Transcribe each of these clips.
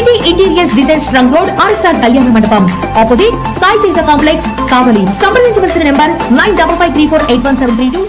IT interiors design trunk road RSR కళ్యాణ మండపం. Opposite Sai Teja complex Kavali. సంప్రదించవలసిన number nine double five three four eight one seven three two.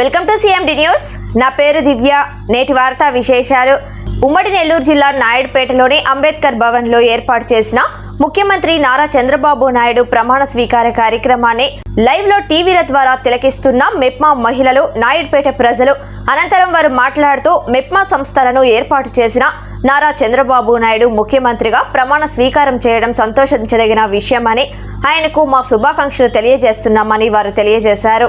Welcome to CMD news. నా పేరు దివ్య. నేటి వార్తా విశేషాలు. ఉమ్మడి నెల్లూరు జిల్లా నాయుడుపేటలోని అంబేద్కర్ భవన్లో ఏర్పాటు చేసిన ముఖ్యమంత్రి నారా చంద్రబాబు నాయుడు ప్రమాణ స్వీకార కార్యక్రమాన్ని లైవ్లో టీవీల ద్వారా తిలకిస్తున్న మెప్మా మహిళలు నాయుడుపేట ప్రజలు అనంతరం వారు మాట్లాడుతూ మెప్మా సంస్థలను ఏర్పాటు చేసిన నారా చంద్రబాబు నాయుడు ముఖ్యమంత్రిగా ప్రమాణ స్వీకారం చేయడం సంతోషించదగిన విషయమని ఆయనకు మా శుభాకాంక్షలు తెలియజేస్తున్నామని వారు తెలియజేశారు.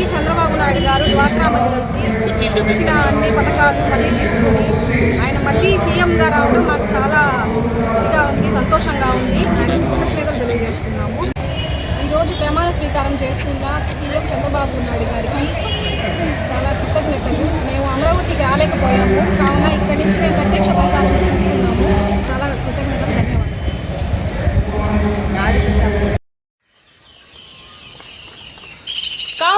ఆయన చంద్రబాబు నాయుడు గారు డ్వాక్రా మహిళలకి ఇచ్చిన అన్ని పథకాలు మళ్ళీ తీసుకొని ఆయన మళ్ళీ సీఎంగా రావడం మాకు చాలా ఇదిగా ఉంది సంతోషంగా ఉంది. ఆయన కృతజ్ఞతలు తెలియజేస్తున్నాము. ఈరోజు ప్రమాణ స్వీకారం చేస్తున్న సీఎం చంద్రబాబు నాయుడు గారికి చాలా కృతజ్ఞతలు. మేము అమరావతికి రాలేకపోయాము. కావున ఇక్కడి నుంచి మేము ప్రత్యక్ష ప్రసారం చూస్తున్నాము చాలా కృతజ్ఞతలు ధన్యవాదాలు